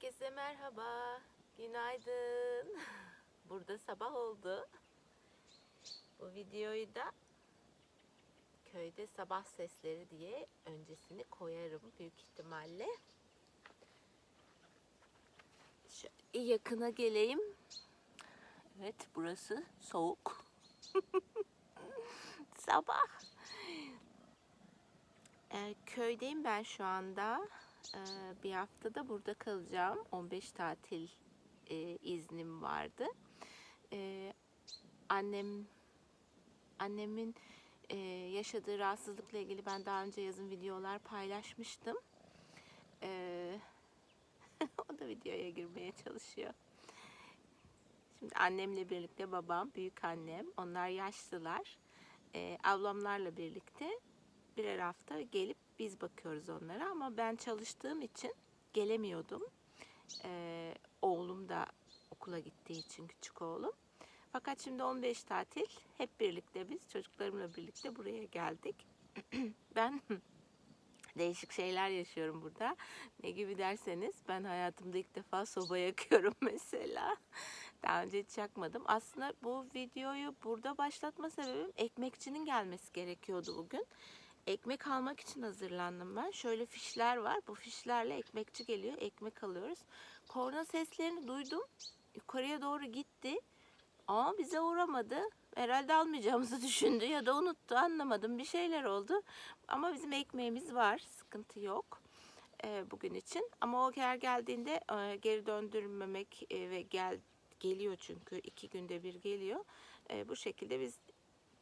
Herkese merhaba, günaydın. Burada sabah oldu. Bu videoyu da köyde sabah sesleri diye öncesini koyarım büyük ihtimalle. Şöyle yakına geleyim. Evet, burası soğuk. sabah. Ee, köydeyim ben şu anda. Ee, bir haftada burada kalacağım. 15 tatil e, iznim vardı. Ee, annem annemin e, yaşadığı rahatsızlıkla ilgili ben daha önce yazın videolar paylaşmıştım. Ee, o da videoya girmeye çalışıyor. Şimdi annemle birlikte babam, büyük annem, onlar yaşlılar. Ee, ablamlarla birlikte birer hafta gelip biz bakıyoruz onlara ama ben çalıştığım için gelemiyordum. Ee, oğlum da okula gittiği için küçük oğlum. Fakat şimdi 15 tatil hep birlikte biz çocuklarımla birlikte buraya geldik. ben değişik şeyler yaşıyorum burada. Ne gibi derseniz ben hayatımda ilk defa soba yakıyorum mesela. Daha önce hiç yakmadım. Aslında bu videoyu burada başlatma sebebim ekmekçinin gelmesi gerekiyordu bugün. Ekmek almak için hazırlandım ben. Şöyle fişler var. Bu fişlerle ekmekçi geliyor. Ekmek alıyoruz. Korna seslerini duydum. Yukarıya doğru gitti. Ama bize uğramadı. Herhalde almayacağımızı düşündü ya da unuttu. Anlamadım. Bir şeyler oldu. Ama bizim ekmeğimiz var. Sıkıntı yok e, bugün için. Ama o eğer geldiğinde e, geri döndürmemek e, ve gel geliyor çünkü iki günde bir geliyor. Bu şekilde biz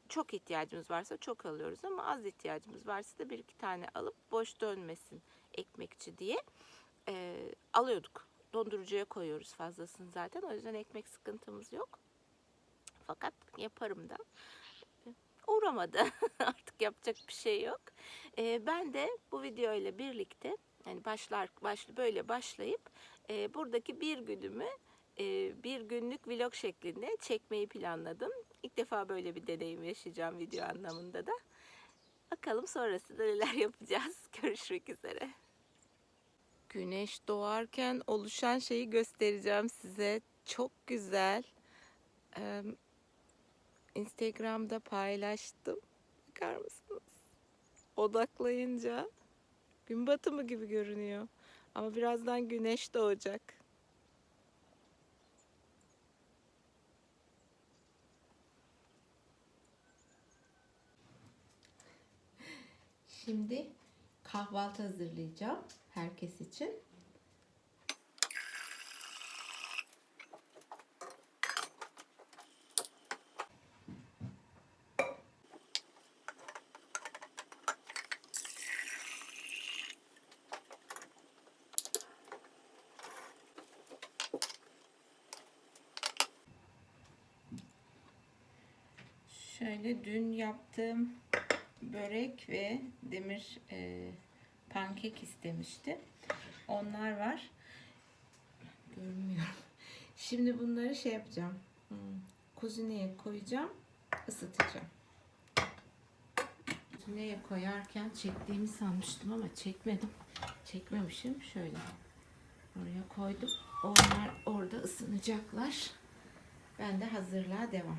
çok ihtiyacımız varsa çok alıyoruz ama az ihtiyacımız varsa da bir iki tane alıp boş dönmesin ekmekçi diye e, alıyorduk. Dondurucuya koyuyoruz fazlasını zaten. O yüzden ekmek sıkıntımız yok. Fakat yaparım da. Uğramadı. Artık yapacak bir şey yok. E, ben de bu video ile birlikte yani başlar başlı böyle başlayıp e, buradaki bir günümü e, bir günlük vlog şeklinde çekmeyi planladım. İlk defa böyle bir deneyim yaşayacağım video anlamında da. Bakalım sonrasında neler yapacağız. Görüşmek üzere. Güneş doğarken oluşan şeyi göstereceğim size. Çok güzel. Ee, Instagram'da paylaştım. Bakar mısınız? Odaklayınca gün batımı gibi görünüyor. Ama birazdan güneş doğacak. Şimdi kahvaltı hazırlayacağım herkes için. Şöyle dün yaptığım börek ve demir e, pankek istemişti. Onlar var. Görmüyorum. Şimdi bunları şey yapacağım. Hmm, Kuzineye koyacağım. ısıtacağım. Kuzineye koyarken çektiğimi sanmıştım ama çekmedim. Çekmemişim. Şöyle oraya koydum. Onlar orada ısınacaklar. Ben de hazırlığa devam.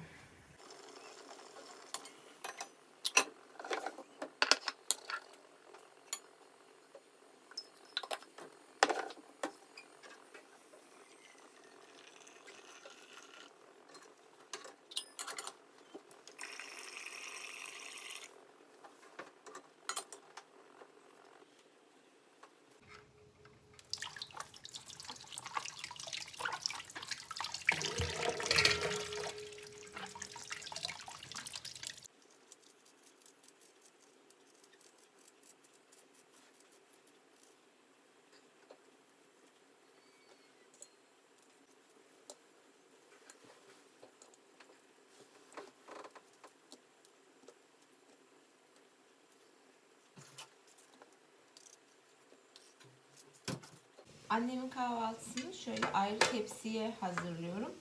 Annemin kahvaltısını şöyle ayrı tepsiye hazırlıyorum.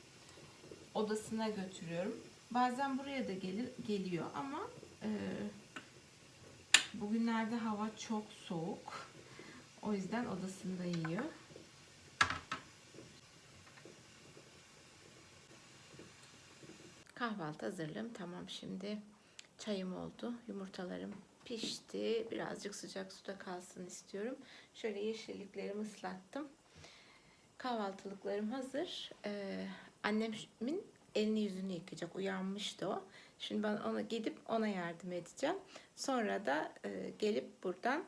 Odasına götürüyorum. Bazen buraya da gelir geliyor ama e, bugünlerde hava çok soğuk. O yüzden odasında yiyor. Kahvaltı hazırlığım tamam şimdi. Çayım oldu. Yumurtalarım pişti. Birazcık sıcak suda kalsın istiyorum. Şöyle yeşilliklerimi ıslattım. Kahvaltılıklarım hazır. Ee, annemin elini yüzünü yıkayacak. Uyanmıştı o. Şimdi ben ona gidip ona yardım edeceğim. Sonra da e, gelip buradan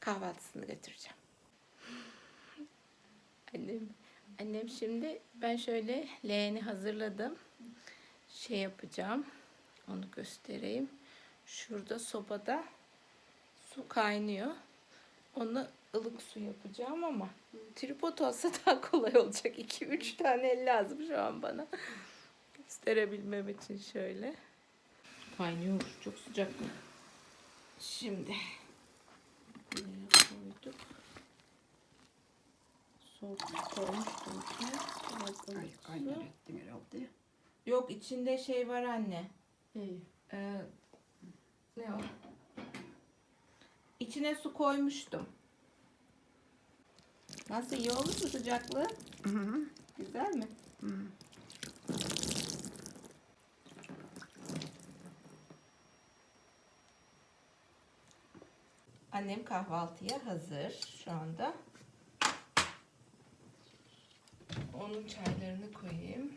kahvaltısını götüreceğim. Annem, annem şimdi ben şöyle leğeni hazırladım. Şey yapacağım. Onu göstereyim. Şurada sobada su kaynıyor. Onu ılık su yapacağım ama tripod olsa daha kolay olacak. 2-3 tane el lazım şu an bana. Gösterebilmem için şöyle. Kaynıyor. Çok sıcak. Şimdi buraya koyduk. Soğuk koymuştum ki. Biraz. Yok içinde şey var anne. İyi. Ee, ne o? İçine su koymuştum. Nasıl iyi oldu mu sıcaklığı? Hı hı. Güzel mi? Annem kahvaltıya hazır şu anda. Onun çaylarını koyayım.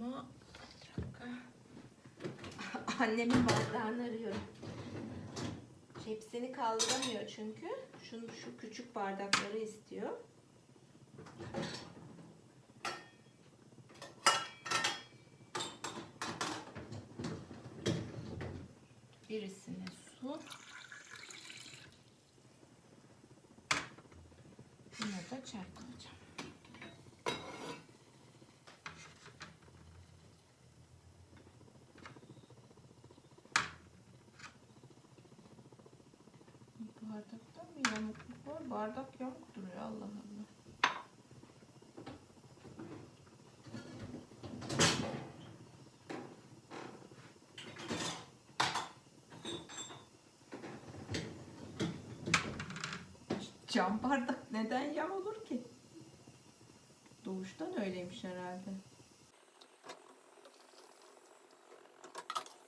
Ama. Annemin bardağını arıyorum. Hepsini kaldıramıyor çünkü. Şunu şu küçük bardakları istiyor. Birisine su. Buna da çay. Bardakta mı yamukluk var? Bardak yamuk duruyor Allah Allah. Cam bardak neden yam olur ki? Doğuştan öyleymiş herhalde.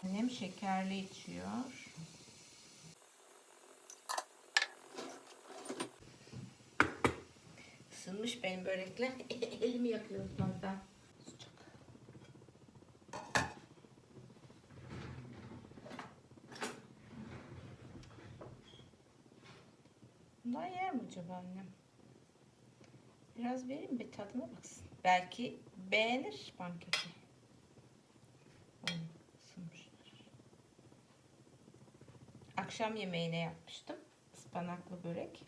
Annem şekerli içiyor. Börekler. Elimi yakıyorum. Sıcak. Bundan yer mi acaba annem? Biraz vereyim bir tadına baksın. Belki beğenir pankeki. Akşam yemeğine yapmıştım. Ispanaklı börek.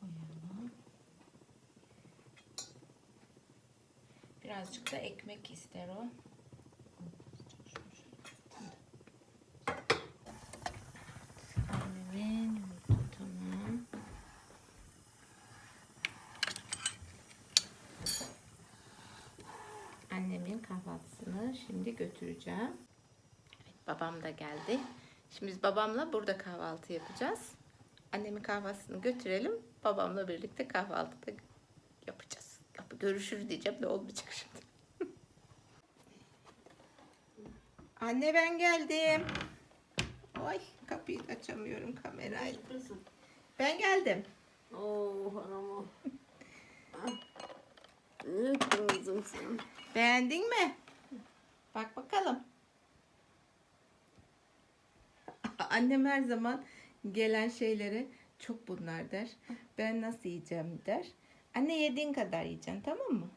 koyalım. Birazcık ekmek ister o. Annemin kahvaltısını şimdi götüreceğim. Evet, babam da geldi. Şimdi biz babamla burada kahvaltı yapacağız. Annemin kahvaltısını götürelim. Babamla birlikte kahvaltıda yapacağız. Yap- Görüşürüz diyeceğim de olmayacak şimdi. Anne ben geldim. Oy kapıyı açamıyorum kamerayla. Kızım. Ben geldim. Oo anam o. Ne kızım sen? Beğendin mi? Bak bakalım. Annem her zaman gelen şeylere çok bunlar der. Ben nasıl yiyeceğim der. Anne yediğin kadar yiyeceksin tamam mı?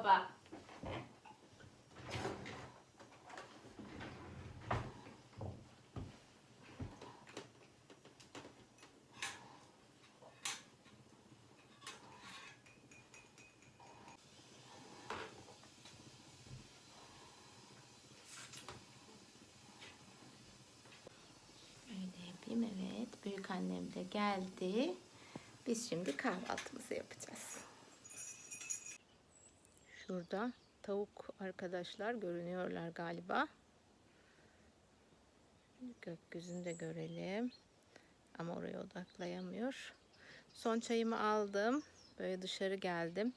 baba. Evet, büyük annem de geldi. Biz şimdi kahvaltımızı yapacağız. Şurada tavuk arkadaşlar görünüyorlar galiba. Gökyüzünü de görelim. Ama oraya odaklayamıyor. Son çayımı aldım. Böyle dışarı geldim.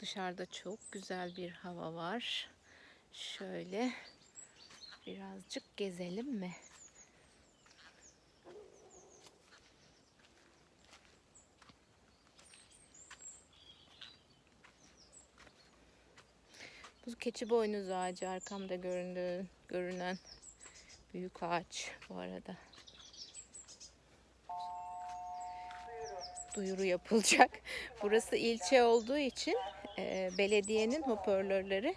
Dışarıda çok güzel bir hava var. Şöyle birazcık gezelim mi? Bu keçi boynuz ağacı arkamda göründüğü, görünen büyük ağaç bu arada. Duyuru yapılacak. Burası ilçe olduğu için e, belediyenin hoparlörleri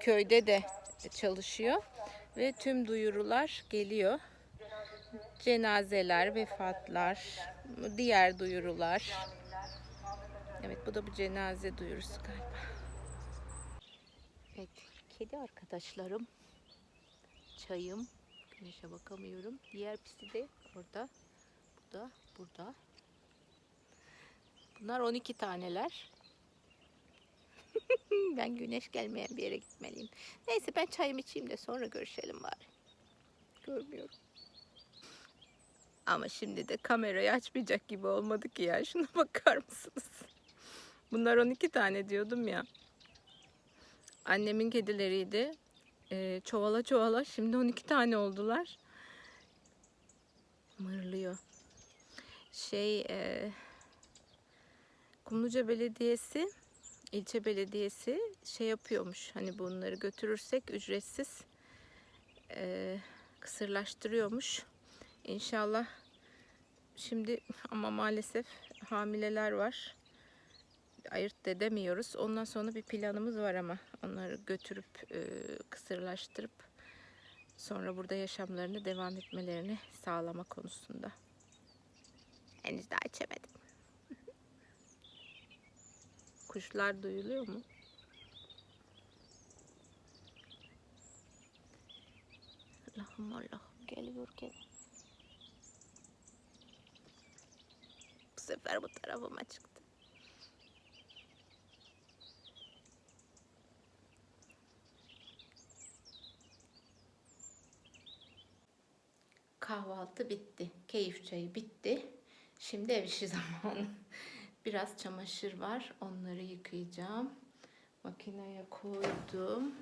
köyde de çalışıyor ve tüm duyurular geliyor. Cenazeler, vefatlar, diğer duyurular. Evet bu da bu cenaze duyurusu galiba. Kedi arkadaşlarım. Çayım. Güneşe bakamıyorum. Diğer pisi de orada. Bu da burada. Bunlar 12 taneler. ben güneş gelmeyen bir yere gitmeliyim. Neyse ben çayımı içeyim de sonra görüşelim bari. Görmüyorum. Ama şimdi de kamerayı açmayacak gibi olmadı ki ya. Şuna bakar mısınız? Bunlar 12 tane diyordum ya. Annemin kedileriydi. Ee, çoğala çoğala şimdi 12 tane oldular. Mırlıyor. Şey e, Kumluca Belediyesi ilçe belediyesi şey yapıyormuş. Hani bunları götürürsek ücretsiz e, kısırlaştırıyormuş. İnşallah şimdi ama maalesef hamileler var ayırt edemiyoruz. Ondan sonra bir planımız var ama onları götürüp e, kısırlaştırıp sonra burada yaşamlarını devam etmelerini sağlama konusunda. Henüz daha içemedim. Kuşlar duyuluyor mu? Allah'ım Allah'ım geliyor gel. Bu sefer bu tarafıma çıktı. Kahvaltı bitti. Keyif çayı bitti. Şimdi ev işi zamanı. Biraz çamaşır var. Onları yıkayacağım. Makineye koydum.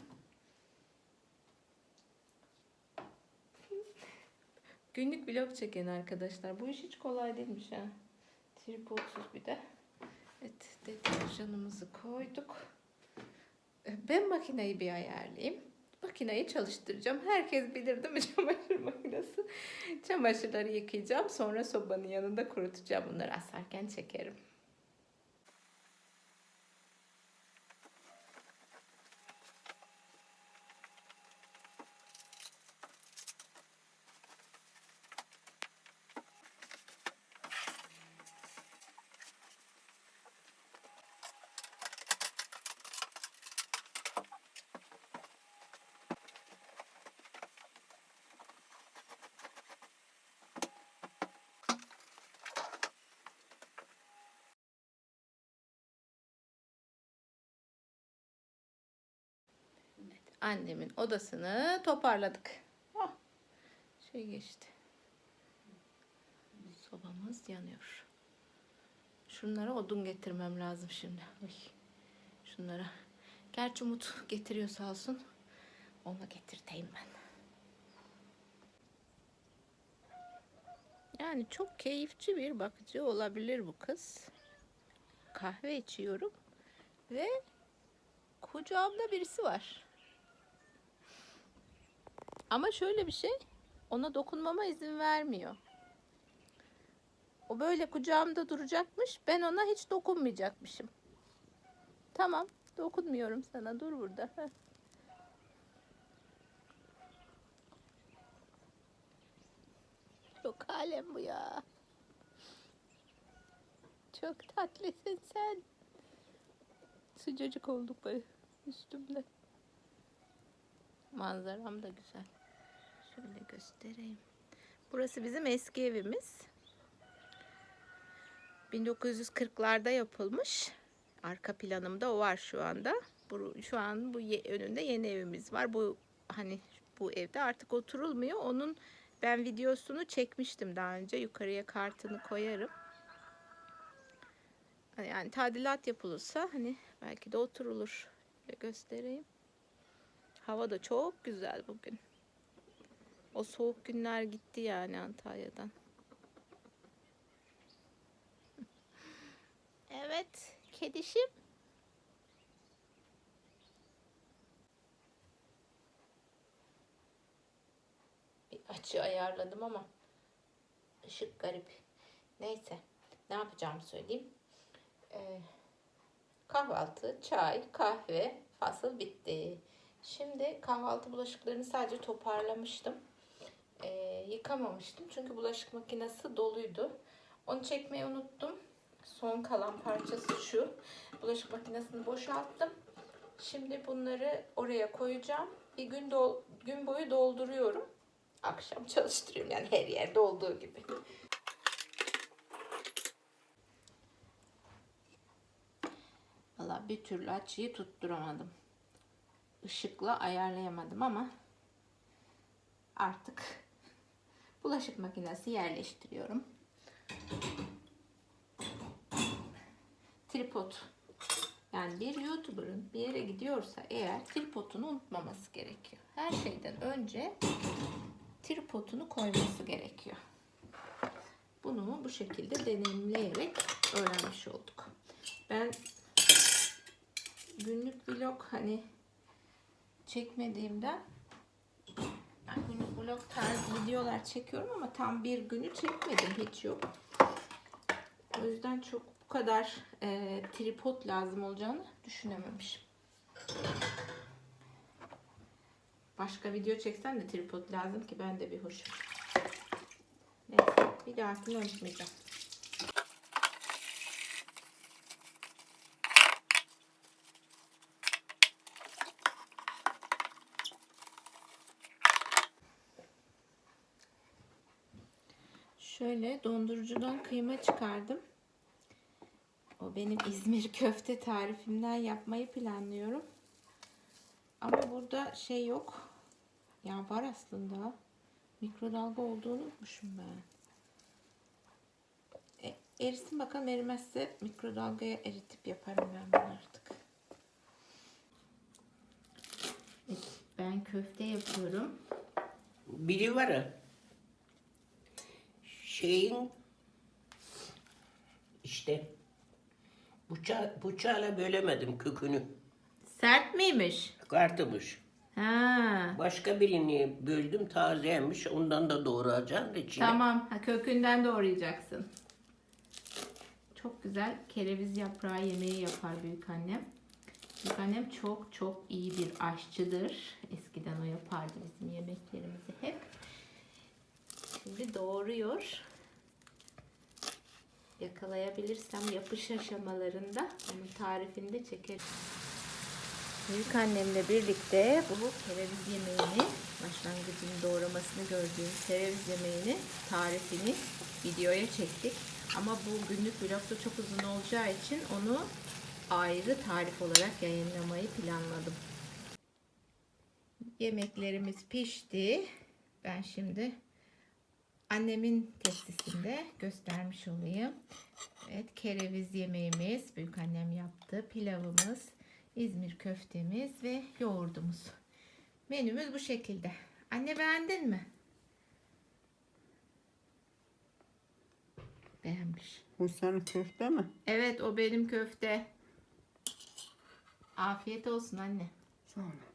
Günlük vlog çeken arkadaşlar. Bu iş hiç kolay değilmiş ha. Tripodsuz bir de. Evet, deterjanımızı koyduk. Ben makineyi bir ayarlayayım. Makineyi çalıştıracağım. Herkes bilir değil mi çamaşır makinesi? Çamaşırları yıkayacağım. Sonra sobanın yanında kurutacağım. Bunları asarken çekerim. Annemin odasını toparladık. Oh, şey geçti. Sobamız yanıyor. Şunlara odun getirmem lazım şimdi. Şunlara. Gerçi Umut getiriyor sağ olsun. Ona getirteyim ben. Yani çok keyifçi bir bakıcı olabilir bu kız. Kahve içiyorum ve kucağımda birisi var. Ama şöyle bir şey, ona dokunmama izin vermiyor. O böyle kucağımda duracakmış, ben ona hiç dokunmayacakmışım. Tamam, dokunmuyorum sana, dur burada. Çok alem bu ya. Çok tatlısın sen. Sıcacık olduk böyle üstümde. Manzaram da güzel. Şöyle göstereyim. Burası bizim eski evimiz. 1940'larda yapılmış. Arka planımda o var şu anda. Şu an bu önünde yeni evimiz var. Bu hani bu evde artık oturulmuyor. Onun ben videosunu çekmiştim daha önce. Yukarıya kartını koyarım. Yani tadilat yapılırsa hani belki de oturulur. Şöyle göstereyim. Hava da çok güzel bugün. O soğuk günler gitti yani Antalya'dan. Evet, kedişim. Bir açı ayarladım ama ışık garip. Neyse, ne yapacağımı söyleyeyim. Ee, kahvaltı, çay, kahve fasıl bitti. Şimdi kahvaltı bulaşıklarını sadece toparlamıştım. Ee, yıkamamıştım çünkü bulaşık makinesi doluydu. Onu çekmeyi unuttum. Son kalan parçası şu. Bulaşık makinesini boşalttım. Şimdi bunları oraya koyacağım. Bir gün dol gün boyu dolduruyorum. Akşam çalıştırıyorum yani her yerde olduğu gibi. Valla bir türlü açıyı tutturamadım. Işıkla ayarlayamadım ama artık bulaşık makinesi yerleştiriyorum. Tripod. Yani bir YouTuber'ın bir yere gidiyorsa eğer tripodunu unutmaması gerekiyor. Her şeyden önce tripodunu koyması gerekiyor. Bunu bu şekilde deneyimleyerek öğrenmiş olduk. Ben günlük vlog hani çekmediğimden yani günlük vlog tarzı videolar çekiyorum ama tam bir günü çekmedim hiç yok. O yüzden çok bu kadar e, tripod lazım olacağını düşünememişim. Başka video çeksem de tripod lazım ki ben de bir hoşum. Neyse bir dahakini unutmayacağım. Şöyle dondurucudan kıyma çıkardım. O benim İzmir köfte tarifimden yapmayı planlıyorum. Ama burada şey yok. Ya var aslında. Mikrodalga olduğunu unutmuşum ben. E, erisin bakalım erimezse mikrodalgaya eritip yaparım ben bunu artık. Ben köfte yapıyorum. Biri var ya. Şeyin işte bıça bıçağla bölemedim kökünü. Sert miymiş? Kartımış. Ha. Başka birini böldüm tazeymiş. Ondan da doğrayacağım da içine. Tamam. Ha, kökünden doğrayacaksın. Çok güzel kereviz yaprağı yemeği yapar büyük annem. Büyük annem çok çok iyi bir aşçıdır. Eskiden o yapardı bizim yemeklerimizi hep. Şimdi doğruyor. Yakalayabilirsem yapış aşamalarında onun tarifini de çekerim. Büyük annemle birlikte bu kereviz yemeğini, başlangıcını doğramasını gördüğünüz kereviz yemeğini, tarifini videoya çektik. Ama bu günlük vlogda çok uzun olacağı için onu ayrı tarif olarak yayınlamayı planladım. Yemeklerimiz pişti. Ben şimdi annemin tepsisinde göstermiş olayım. Evet kereviz yemeğimiz büyük annem yaptı. Pilavımız, İzmir köftemiz ve yoğurdumuz. Menümüz bu şekilde. Anne beğendin mi? Beğenmiş. Bu senin köfte mi? Evet o benim köfte. Afiyet olsun anne. Sağ ol.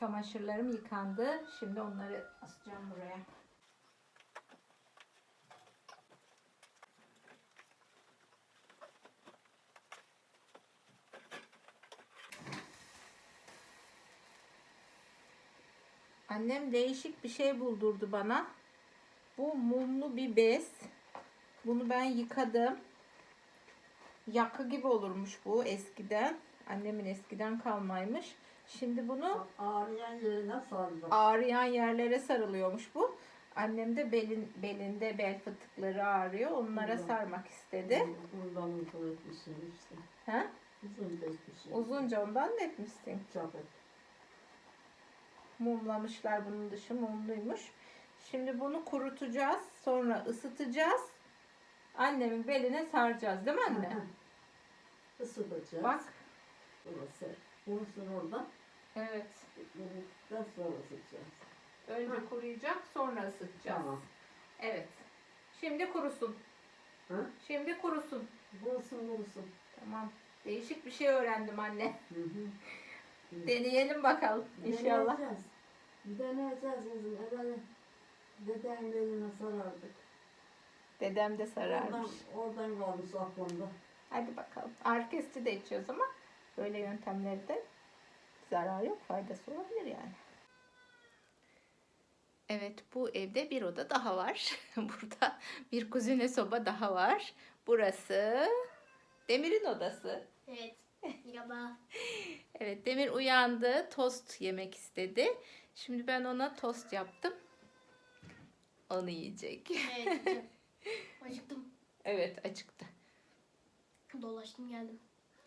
Çamaşırlarım yıkandı. Şimdi onları asacağım buraya. Annem değişik bir şey buldurdu bana. Bu mumlu bir bez. Bunu ben yıkadım. Yakı gibi olurmuş bu eskiden. Annemin eskiden kalmaymış. Şimdi bunu Ağrıyan yerine sardım. ağrıyan yerlere sarılıyormuş bu. Annem de belin, belinde bel fıtıkları ağrıyor. Onlara Hı. sarmak istedi. Bundan uzun etmişim işte. Ha? Uzun etmişim. Uzunca ondan da etmişsin. Çok et. Mumlamışlar bunun dışı mumluymuş. Şimdi bunu kurutacağız. Sonra ısıtacağız. Annemin beline saracağız değil mi anne? Isıtacağız. Bak. Burası. Kurusun orada. Evet. Kuruduktan sonra ısıtacağız. Önce kuruyacak sonra ısıtacağız. Tamam. Evet. Şimdi kurusun. Hı? Şimdi kurusun. Kurusun kurusun. Tamam. Değişik bir şey öğrendim anne. Hı hı. Deneyelim bakalım inşallah. Deneyeceğiz. Deneyeceğiz. Evvel dedem beline sarardık. Dedem de Oradan, sararmış. oradan kalmış aklımda. Hadi bakalım. Ağrı kesici de içiyoruz ama böyle yöntemlerde zarar yok, faydası olabilir yani. Evet, bu evde bir oda daha var. Burada bir kuzine soba daha var. Burası Demir'in odası. Evet. Merhaba. Evet, Demir uyandı, tost yemek istedi. Şimdi ben ona tost yaptım. Onu yiyecek. Evet. Acıktım. Evet, acıktı. Dolaştım geldim.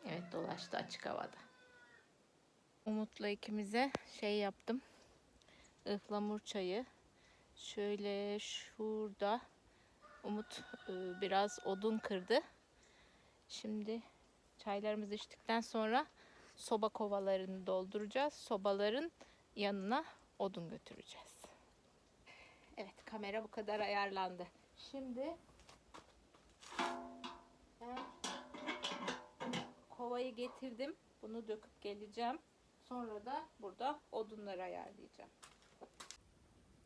Evet dolaştı açık havada. Umut'la ikimize şey yaptım. Ihlamur çayı. Şöyle şurada Umut e, biraz odun kırdı. Şimdi çaylarımızı içtikten sonra soba kovalarını dolduracağız. Sobaların yanına odun götüreceğiz. Evet kamera bu kadar ayarlandı. Şimdi ben kovayı getirdim. Bunu döküp geleceğim. Sonra da burada odunları ayarlayacağım.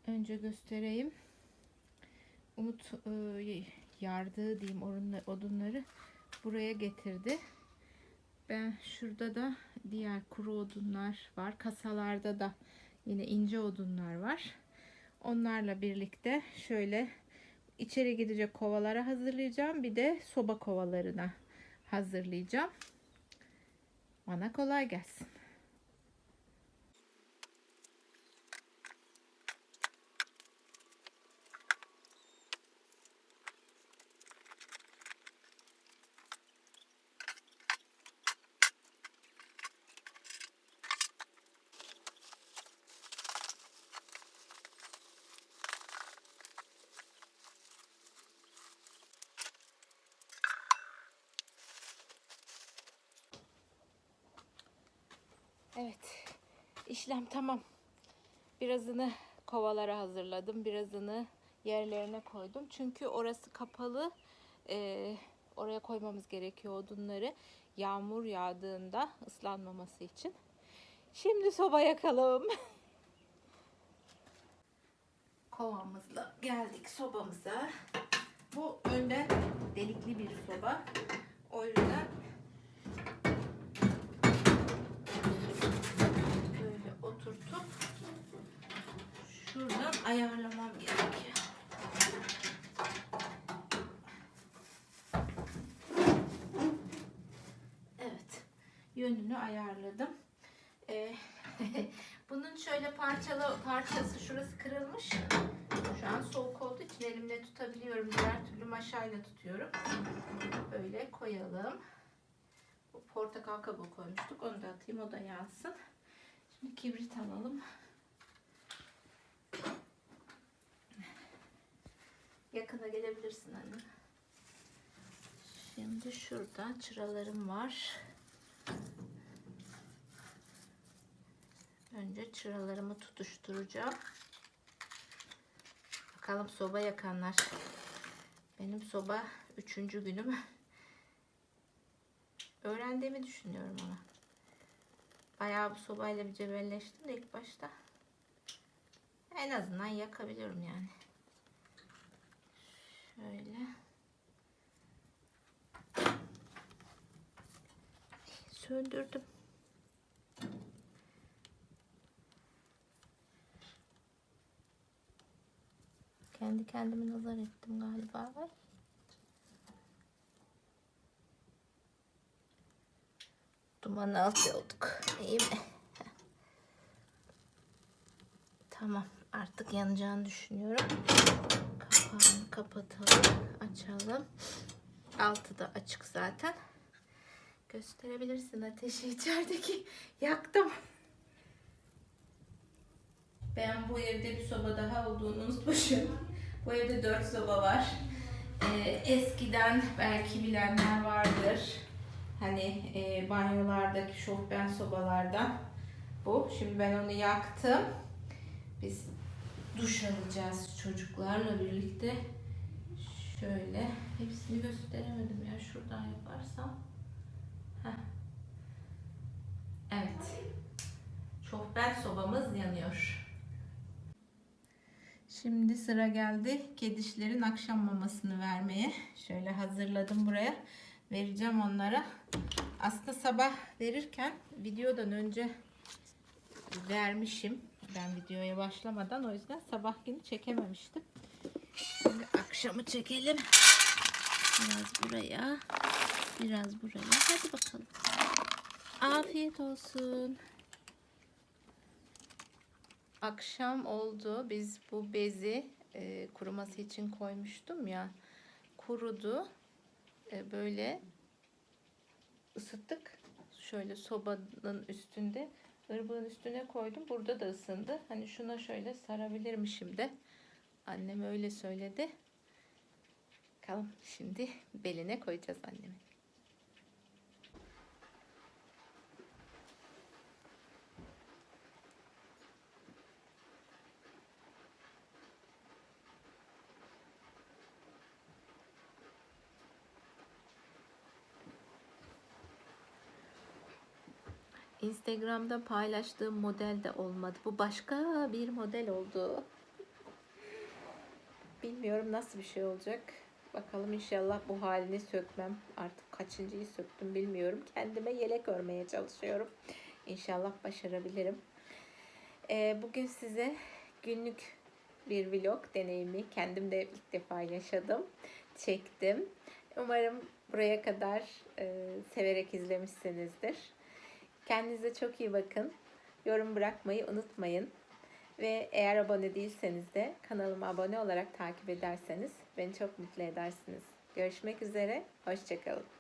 Önce göstereyim. Umut e, yardığı diyeyim odunla- odunları buraya getirdi. Ben şurada da diğer kuru odunlar var. Kasalarda da yine ince odunlar var. Onlarla birlikte şöyle içeri gidecek kovalara hazırlayacağım. Bir de soba kovalarına hazırlayacağım. Bana kolay gelsin. Evet. işlem tamam. Birazını kovalara hazırladım. Birazını yerlerine koydum. Çünkü orası kapalı. Ee, oraya koymamız gerekiyor odunları. Yağmur yağdığında ıslanmaması için. Şimdi soba yakalım. Kovamızla geldik sobamıza. Bu önden delikli bir soba. O yüzden böyle oturtup şuradan ayarlamam gerekiyor. Evet. Yönünü ayarladım. Ee, bunun şöyle parçalı parçası şurası kırılmış. Şu an soğuk olduğu için elimle tutabiliyorum. Diğer türlü maşayla tutuyorum. Böyle koyalım. Bu portakal kabuğu koymuştuk. Onu da atayım. O da yansın. Şimdi kibrit alalım. Yakına gelebilirsin anne. Şimdi şurada çıralarım var. Önce çıralarımı tutuşturacağım. Bakalım soba yakanlar. Benim soba üçüncü günüm. Öğrendiğimi düşünüyorum ona. Bayağı bu sobayla bir cebelleştim de ilk başta. En azından yakabiliyorum yani. Şöyle. Söndürdüm. Kendi kendime nazar ettim galiba. Ay. Duman altı olduk. İyi mi? Tamam artık yanacağını düşünüyorum. Kapağını kapatalım. Açalım. Altı da açık zaten. Gösterebilirsin ateşi içerideki. Yaktım. Ben bu evde bir soba daha olduğunu unutmuşum. Bu evde dört soba var. Ee, eskiden belki bilenler vardır. Hani e, banyolardaki şofben sobalardan bu. Şimdi ben onu yaktım. Biz duş alacağız çocuklarla birlikte. Şöyle hepsini gösteremedim ya şuradan yaparsam. Heh. Evet. Şofben sobamız yanıyor. Şimdi sıra geldi kedişlerin akşam mamasını vermeye. Şöyle hazırladım buraya. Vereceğim onlara. Aslında sabah verirken videodan önce vermişim. Ben videoya başlamadan o yüzden sabah günü çekememiştim. Şimdi akşamı çekelim. Biraz buraya. Biraz buraya. Hadi bakalım. Afiyet olsun. Akşam oldu. Biz bu bezi e, kuruması için koymuştum ya. Kurudu. E, böyle ısıttık. Şöyle sobanın üstünde. Irbığın üstüne koydum. Burada da ısındı. Hani şuna şöyle sarabilirmişim de. Annem öyle söyledi. Bakalım şimdi beline koyacağız annemi. Instagram'da paylaştığım model de olmadı. Bu başka bir model oldu. Bilmiyorum nasıl bir şey olacak. Bakalım inşallah bu halini sökmem. Artık kaçıncıyı söktüm bilmiyorum. Kendime yelek örmeye çalışıyorum. İnşallah başarabilirim. Ee, bugün size günlük bir vlog deneyimi kendim de ilk defa yaşadım. Çektim. Umarım buraya kadar e, severek izlemişsinizdir. Kendinize çok iyi bakın. Yorum bırakmayı unutmayın. Ve eğer abone değilseniz de kanalıma abone olarak takip ederseniz beni çok mutlu edersiniz. Görüşmek üzere. Hoşçakalın.